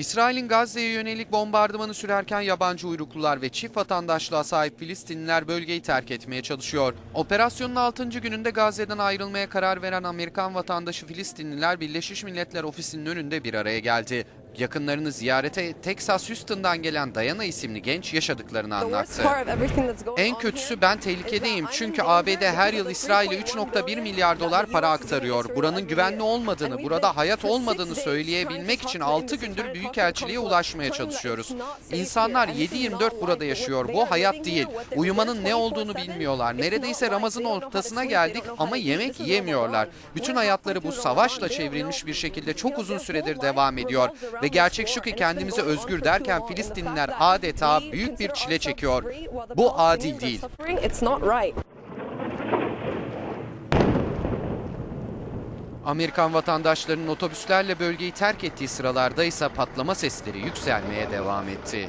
İsrail'in Gazze'ye yönelik bombardımanı sürerken yabancı uyruklular ve çift vatandaşlığa sahip Filistinliler bölgeyi terk etmeye çalışıyor. Operasyonun 6. gününde Gazze'den ayrılmaya karar veren Amerikan vatandaşı Filistinliler Birleşmiş Milletler Ofisi'nin önünde bir araya geldi. Yakınlarını ziyarete Texas Houston'dan gelen Dayana isimli genç yaşadıklarını anlattı. En kötüsü ben tehlikedeyim çünkü ABD her yıl İsrail'e 3.1 milyar dolar para aktarıyor. Buranın güvenli olmadığını, burada hayat olmadığını söyleyebilmek için 6 gündür Büyükelçiliğe ulaşmaya çalışıyoruz. İnsanlar 7-24 burada yaşıyor. Bu hayat değil. Uyumanın ne olduğunu bilmiyorlar. Neredeyse Ramazan ortasına geldik ama yemek yiyemiyorlar. Bütün hayatları bu savaşla çevrilmiş bir şekilde çok uzun süredir devam ediyor. Ve gerçek şu ki kendimizi özgür derken Filistinliler adeta büyük bir çile çekiyor. Bu adil değil. Amerikan vatandaşlarının otobüslerle bölgeyi terk ettiği sıralarda ise patlama sesleri yükselmeye devam etti.